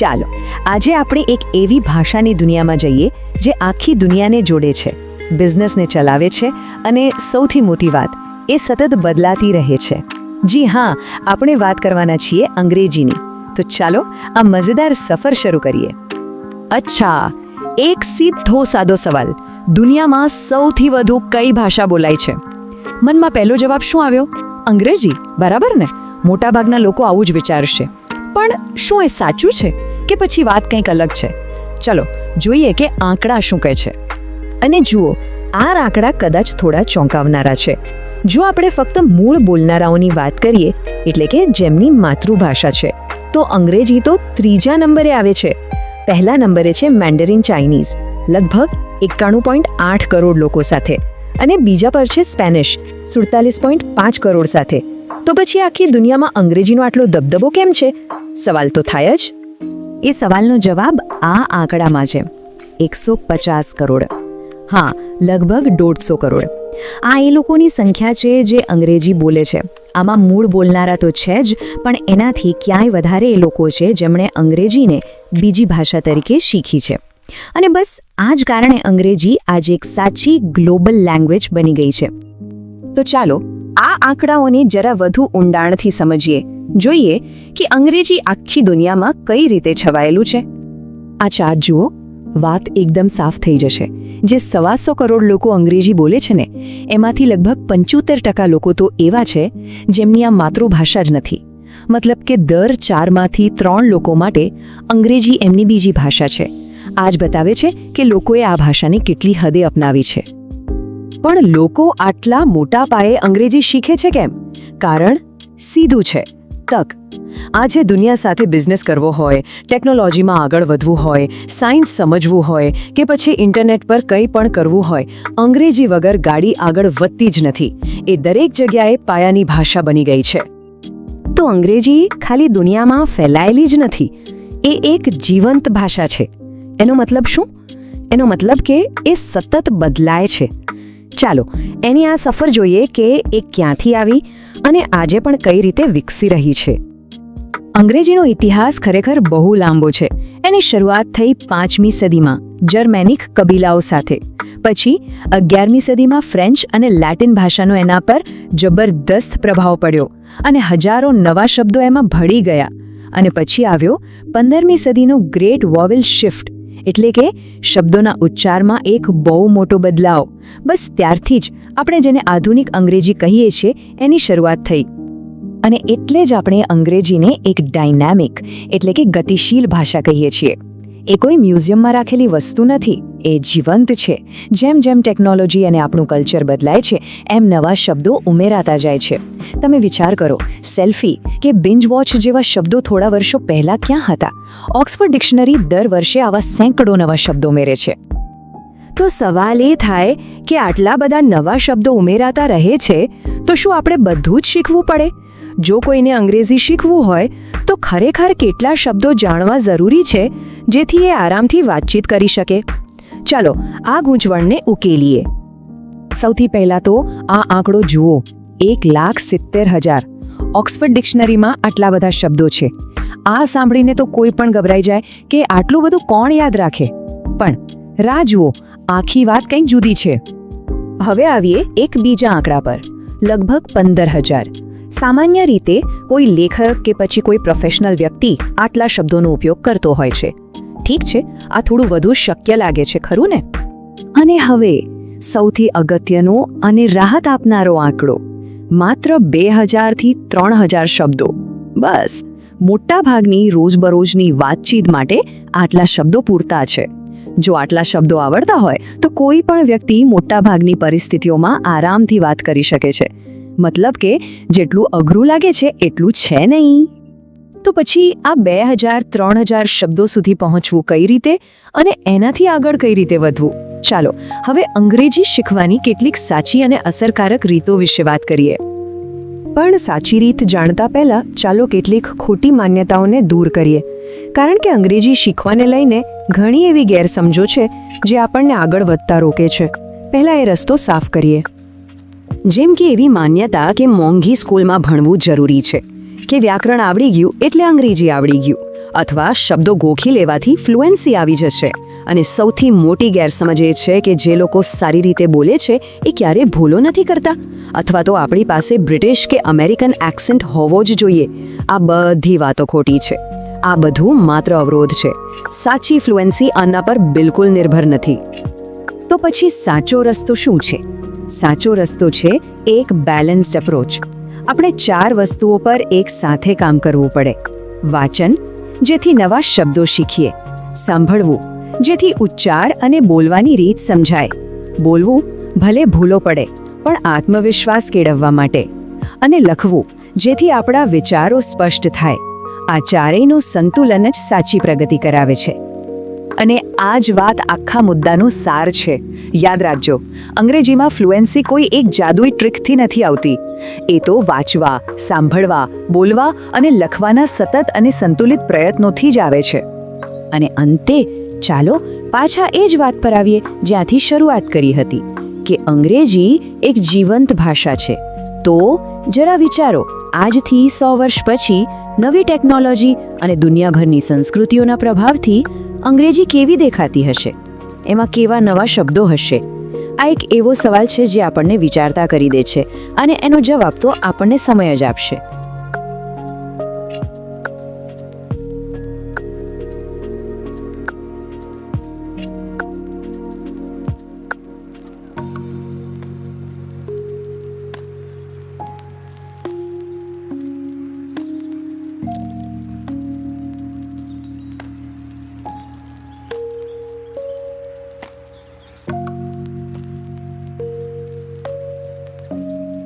ચાલો, આજે આપણે એક એવી ભાષાની દુનિયામાં જઈએ જે આખી દુનિયાને જોડે છે બિઝનેસને ચલાવે છે અને સૌથી મોટી વાત, એ સતત બદલાતી રહે છે. જી હા, આપણે વાત કરવાના છીએ અંગ્રેજીની. તો ચાલો, આ મજેદાર સફર શરૂ કરીએ. અચ્છા, એક સીધો સાદો સવાલ. દુનિયામાં સૌથી વધુ કઈ ભાષા બોલાય છે? મનમાં પહેલો જવાબ શું આવ્યો? અંગ્રેજી, બરાબર ને? મોટાભાગના લોકો આવું જ વિચારશે. પણ શું એ સાચું છે? કે પછી વાત કંઈક અલગ છે? ચલો, જોઈએ કે આંકડા શું કહે છે. અને જુઓ, આ આંકડા કદાચ થોડા ચોંકાવનારા છે. જો આપણે ફક્ત મૂળ બોલનારાઓની વાત કરીએ, એટલે કે જેમની માતૃભાષા છે, તો અંગ્રેજી તો ત્રીજા નંબરે આવે છે. પહેલા નંબરે છે મેન્ડરિન ચાઇનીઝ, લગભગ એકાણું પોઈન્ટ આઠ કરોડ લોકો સાથે. અને બીજા પર છે સ્પેનિશ, સુડતાલીસ પોઈન્ટ પાંચ કરોડ સાથે. તો પછી આખી દુનિયામાં અંગ્રેજીનો આટલો દબદબો કેમ છે? સવાલ તો થાય જ. એ સવાલનો જવાબ આ આંકડામાં છે. એકસો પચાસ કરોડ. હા, લગભગ દોઢસો કરોડ. આ એ લોકોની સંખ્યા છે જે અંગ્રેજી બોલે છે. આમાં મૂળ બોલનારા તો છે જ, પણ એનાથી ક્યાંય વધારે એ લોકો છે જેમણે અંગ્રેજીને બીજી ભાષા તરીકે શીખી છે. અને બસ, આ જ કારણે અંગ્રેજી આજે એક સાચી ગ્લોબલ લેંગ્વેજ બની ગઈ છે. તો ચાલો, આ આંકડાઓને જરા વધુ ઊંડાણથી સમજીએ. જોઈએ કે અંગ્રેજી આખી દુનિયામાં કઈ રીતે છવાયેલું છે. આ ચાર્ટ જુઓ, વાત એકદમ સાફ થઈ જશે. જે સવાસો કરોડ લોકો અંગ્રેજી બોલે છે ને, એમાંથી લગભગ પંચોતેર ટકા લોકો તો એવા છે, જેમની આ માતૃભાષા જ નથી. મતલબ કે દર ચારમાંથી ત્રણ લોકો માટે અંગ્રેજી એમની બીજી ભાષા છે. આ જ બતાવે છે કે લોકોએ આ ભાષાને કેટલી હદે અપનાવી છે. પણ લોકો આટલા મોટા પાયે અંગ્રેજી શીખે છે કેમ? કારણ સીધું છે. તક. આજે દુનિયા સાથે બિઝનેસ કરવો હોય ટેકનોલોજીમાં આગળ વધવું હોય સાયન્સ સમજવું હોય કે પછી ઇન્ટરનેટ પર કંઈ પણ કરવું હોય, અંગ્રેજી વગર ગાડી આગળ વધતી જ નથી. એ દરેક જગ્યાએ પાયાની ભાષા બની ગઈ છે. તો અંગ્રેજી ખાલી દુનિયામાં ફેલાયેલી જ નથી. એ એક જીવંત ભાષા છે. એનો મતલબ શું? એનો મતલબ કે એ સતત બદલાય છે. ચાલો, એની આ સફર જોઈએ કે એ ક્યાંથી આવી અને આજે પણ કઈ રીતે વિકસી રહી છે. અંગ્રેજીનો ઇતિહાસ ખરેખર બહુ લાંબો છે. એની શરૂઆત થઈ પાંચમી સદીમાં જર્મેનિક કબીલાઓ સાથે. પછી અગિયારમી સદીમાં ફ્રેન્ચ અને લેટિન ભાષાનો એના પર જબરદસ્ત પ્રભાવ પડ્યો અને હજારો નવા શબ્દો એમાં ભળી ગયા. અને પછી આવ્યો પંદરમી સદીનો ગ્રેટ વોવેલ શિફ્ટ એટલે કે શબ્દોના ઉચ્ચારમાં એક બહુ મોટો બદલાવ. બસ ત્યારથી જ આપણે જેને આધુનિક અંગ્રેજી કહીએ છીએ, એની શરૂઆત થઈ. અને એટલે જ આપણે અંગ્રેજીને એક ડાયનામિક એટલે કે ગતિશીલ ભાષા કહીએ છીએ. એ કોઈ મ્યુઝિયમમાં રાખેલી વસ્તુ નથી. એ જીવંત છે. જેમ જેમ ટેકનોલોજી અને આપણું કલ્ચર બદલાય છે, એમ નવા શબ્દો ઉમેરાતા જાય છે. તમે વિચાર કરો, સેલ્ફી કે બિંજ વોચ જેવા શબ્દો થોડા વર્ષો પહેલાં ક્યાં હતા? ઓક્સફર્ડ ડિક્શનરી દર વર્ષે આવા સેંકડો નવા શબ્દો ઉમેરે છે. તો સવાલ એ થાય કે આટલા બધા નવા શબ્દો ઉમેરાતા રહે છે, તો શું આપણે બધું જ શીખવું પડે? જો કોઈને અંગ્રેજી શીખવું હોય, તો ખરેખર કેટલા શબ્દો જાણવા જરૂરી છે, જેથી એ આરામથી વાતચીત કરી શકે. ચાલો, આ ગૂંચવણને ઉકેલીએ. સૌથી પહેલા તો આ આંકડો જુઓ. એક લાખ સિત્તેર હજાર. ઓક્સફર્ડ ડિક્શનરીમાં આટલા બધા શબ્દો છે. આ સાંભળીને તો કોઈ પણ ગભરાઈ જાય કે આટલું બધું કોણ યાદ રાખે. પણ, રાહ જુઓ. આખી વાત કંઈક જુદી છે. હવે આવીએ એક બીજા આંકડા પર. લગભગ પંદર હજાર. સામાન્ય રીતે કોઈ લેખક કે પછી કોઈ પ્રોફેશનલ વ્યક્તિ આટલા શબ્દોનો ઉપયોગ કરતો હોય છે. ઠીક છે? આ થોડું વધુ શક્ય લાગે છે, ખરું ને? અને હવે સૌથી અગત્યનો અને રાહત આપનારો આંકડો. માત્ર બે હજારથી ત્રણ હજાર શબ્દો. બસ મોટાભાગની રોજબરોજની વાતચીત માટે આટલા શબ્દો પૂરતા છે. જો આટલા શબ્દો આવડતા હોય, તો કોઈ પણ વ્યક્તિ મોટાભાગની પરિસ્થિતિઓમાં આરામથી વાત કરી શકે છે. મતલબ કે જેટલું અઘરું લાગે છે, એટલું છે નહીં. તો પછી આ બે હજાર, ત્રણ હજાર શબ્દો સુધી પહોંચવું કઈ રીતે અને એનાથી આગળ કઈ રીતે વધવું? ચાલો, હવે અંગ્રેજી શીખવાની કેટલીક સાચી અને અસરકારક રીતો વિશે વાત કરીએ. પણ સાચી રીત જાણતા પહેલાં ચાલો કેટલીક ખોટી માન્યતાઓને દૂર કરીએ. કારણ કે અંગ્રેજી શીખવાને લઈને ઘણી એવી ગેરસમજો છે, જે આપણને આગળ વધતા રોકે છે. પહેલાં એ રસ્તો સાફ કરીએ. જેમ કે એવી માન્યતા કે મોંઘી સ્કૂલમાં ભણવું જરૂરી છે. કે વ્યાકરણ આવડી ગયું એટલે અંગ્રેજી આવડી ગયું. અથવા શબ્દો ગોખી લેવાથી ફ્લુએન્સી આવી જશે. અને સૌથી મોટી ગેરસમજ એ છે કે જે લોકો સારી રીતે બોલે છે એ ક્યારેય ભૂલો નથી કરતા. અથવા તો આપણી પાસે બ્રિટિશ કે અમેરિકન એક્સેન્ટ હોવો જ જોઈએ. આ બધી વાતો ખોટી છે. આ બધું માત્ર અવરોધ છે. સાચી ફ્લુએન્સી આના પર બિલકુલ નિર્ભર નથી. તો પછી સાચો રસ્તો શું છે? સાચો રસ્તો છે એક બેલેન્સ્ડ અપ્રોચ આપણે ચાર વસ્તુઓ પર એક સાથે કામ કરવું પડે. વાચન, જેથી નવા શબ્દો શીખીએ. સાંભળવું, જેથી ઉચ્ચાર અને બોલવાની રીત સમજાય. બોલવું, ભલે ભૂલો પડે, પણ આત્મવિશ્વાસ કેળવવા માટે. અને લખવું, જેથી આપણા વિચારો સ્પષ્ટ થાય. આ ચારેયનું સંતુલન જ સાચી પ્રગતિ કરાવે છે. અને આ જ વાત આખા મુદ્દાનું સાર છે. યાદ રાખજો, અંગ્રેજીમાં ફ્લુએન્સી કોઈ એક જાદુઈ ટ્રીકથી નથી આવતી. એ તો વાંચવા, સાંભળવા, બોલવા અને લખવાના સતત અને સંતુલિત પ્રયત્નોથી જ આવે છે. અને અંતે, ચાલો પાછા એ જ વાત પર આવીએ જ્યાંથી શરૂઆત કરી હતી, કે અંગ્રેજી એક જીવંત ભાષા છે. તો જરા વિચારો, આજથી સો વર્ષ પછી નવી ટેકનોલોજી અને દુનિયાભરની સંસ્કૃતિઓના પ્રભાવથી અંગ્રેજી કેવી દેખાતી હશે? એમાં કેવા નવા શબ્દો હશે? આ એક એવો સવાલ છે જે આપણને વિચારતા કરી દે છે અને એનો જવાબ તો આપણને સમય જ આપશે.